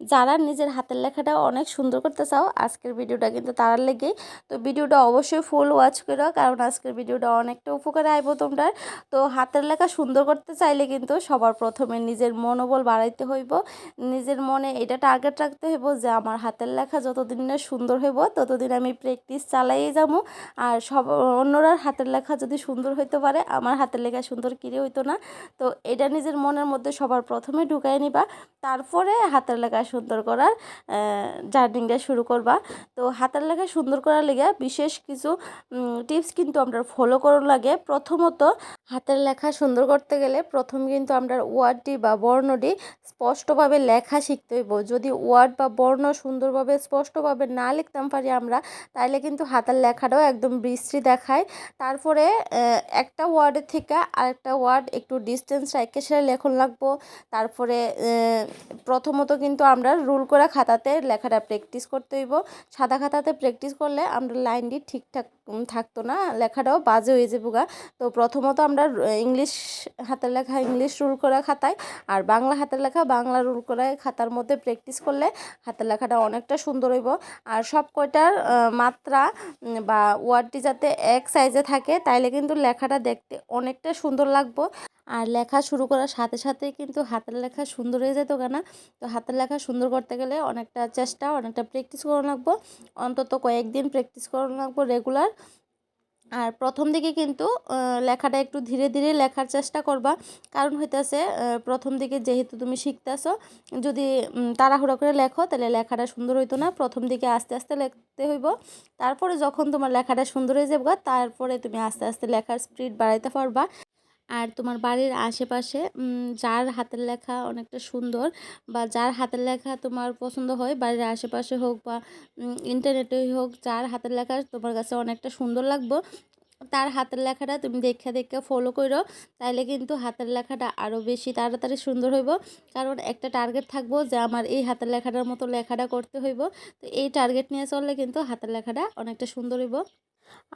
যারা নিজের হাতের লেখাটা অনেক সুন্দর করতে চাও, আজকের ভিডিওটা কিন্তু তারার লেগেই। তো ভিডিওটা অবশ্যই ফুল ওয়াচ করো, কারণ আজকের ভিডিওটা অনেকটা উপকারে আইব তোমরা। তো হাতের লেখা সুন্দর করতে চাইলে কিন্তু সবার প্রথমে নিজের মনোবল বাড়াইতে হইব, নিজের মনে এটা টার্গেট রাখতে হইব যে আমার হাতের লেখা যতদিন না সুন্দর হইব, ততদিন আমি প্র্যাকটিস চালাই যাব। আর সব, অন্যরার হাতের লেখা যদি সুন্দর হইতে পারে, আমার হাতের লেখা সুন্দর কিরে হইতো না। তো এটা নিজের মনের মধ্যে সবার প্রথমে ঢুকাই নিবা, তারপরে হাতের লেখা সুন্দর করার জার্নিংটা শুরু করবা। তো হাতের লেখা সুন্দর করার লেগে বিশেষ কিছু টিপস কিন্তু আমরা ফলো করার লাগে। প্রথমত, হাতের লেখা সুন্দর করতে গেলে প্রথম কিন্তু আমরা ওয়ার্ডটি বা বর্ণটি স্পষ্টভাবে লেখা শিখতে হইব। যদি ওয়ার্ড বা বর্ণ সুন্দরভাবে স্পষ্টভাবে না লিখতাম পারি আমরা তাহলে কিন্তু হাতের লেখাটাও একদম বিশ্রী দেখায়। তারপরে একটা ওয়ার্ডের থেকে আরেকটা ওয়ার্ড একটু ডিস্টেন্স রেখে সেটা লেখন লাগবো। তারপরে প্রথমত কিন্তু আমরা রুল করা খাতাতে লেখাটা প্র্যাকটিস করতে হইব। সাদা খাতাতে প্র্যাকটিস করলে আমরা লাইনটি ঠিকঠাক থাকতো না, লেখাটাও বাজে হয়ে যাব গা। তো প্রথমত আমরা ইংলিশ হাতের লেখা, ইংলিশ রুল করা খাতায় আর বাংলা হাতের লেখা, বাংলা রুল করা খাতার মধ্যে প্র্যাকটিস করলে হাতের লেখাটা অনেকটা সুন্দর হইব। আর সব কয়টার মাত্রা বা ওয়ার্ডটি যাতে এক সাইজে থাকে, তাইলে কিন্তু লেখাটা দেখতে অনেকটা সুন্দর লাগবো। আর লেখা শুরু করার সাথে সাথে কিন্তু হাতের লেখা সুন্দর হয়ে যেত কেনা? তো হাতের লেখা সুন্দর করতে গেলে অনেকটা চেষ্টা, অনেকটা প্র্যাকটিস করা লাগবো। অন্তত কয়েকদিন প্র্যাকটিস করা লাগবো রেগুলার আর প্রথম দিকে কিন্তু লেখাটা একটু ধীরে ধীরে লেখার চেষ্টা করবা। কারণ হইতেছে প্রথম দিকে যেহেতু তুমি শিখতেছো, যদি তাড়াহুড়ো করে লেখো তাহলে লেখাটা সুন্দর হইতো না। প্রথম দিকে আস্তে আস্তে লিখতে হইব। তারপরে যখন তোমার লেখাটা সুন্দর হয়ে যাবে তারপরে তুমি আস্তে আস্তে লেখার স্পিড বাড়াইতে পারবা। আর তোমার বাড়ির আশেপাশে যার হাতের লেখা অনেকটা সুন্দর বা যার হাতের লেখা তোমার পছন্দ হয়, বাড়ির আশেপাশে হোক বা ইন্টারনেটেই হোক, যার হাতের লেখা তোমার কাছে অনেকটা সুন্দর লাগবো, তার হাতের লেখাটা তুমি দেখা দেখে ফলো করো তাইলে কিন্তু হাতের লেখাটা আরও বেশি তাড়াতাড়ি সুন্দর হইব। কারণ একটা টার্গেট থাকব যে আমার এই হাতের লেখাটার মতো লেখাটা করতে হইব, তো এই টার্গেট নিয়ে চললে কিন্তু হাতের লেখাটা অনেকটা সুন্দর হইব।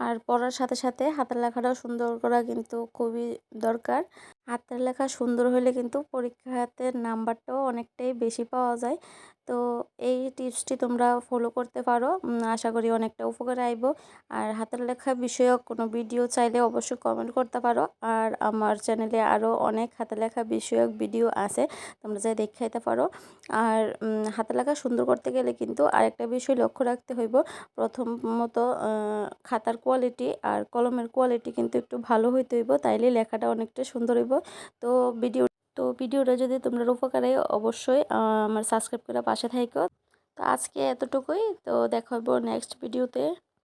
আর পড়ার সাথে সাথে হাতের লেখাটাও সুন্দর করা কিন্তু খুবই দরকার। হাতের লেখা সুন্দর হলে কিন্তু পরীক্ষাতে নাম্বারটাও অনেকটাই বেশি পাওয়া যায়। তো এই টিপসটি তোমরা ফলো করতে পারো। আশা করি অনেকটা উপকার আইব। আর হাতের লেখা বিষয়ক কোনো ভিডিও চাইলে অবশ্যই কমেন্ট করতে পারো। আর আমার চ্যানেলে আরও অনেক হাতের লেখা বিষয়ক ভিডিও আছে, তোমরা যাই দেখাইতে পারো। আর হাতের লেখা সুন্দর করতে গেলে কিন্তু আরেকটা বিষয় লক্ষ্য রাখতে হইব। প্রথমত খাতার কোয়ালিটি আর কলমের কোয়ালিটি কিন্তু একটু ভালো হইতে হইব, তাইলে লেখাটা অনেকটা সুন্দর হইব। তো ভিডিও তো ভিডিওটা যদি তোমরা উপকারে অবশ্যই আমার সাবস্ক্রাইব করে পাশে থাকো তো আজকে এতটুকুই, তো দেখাবো নেক্সট ভিডিওতে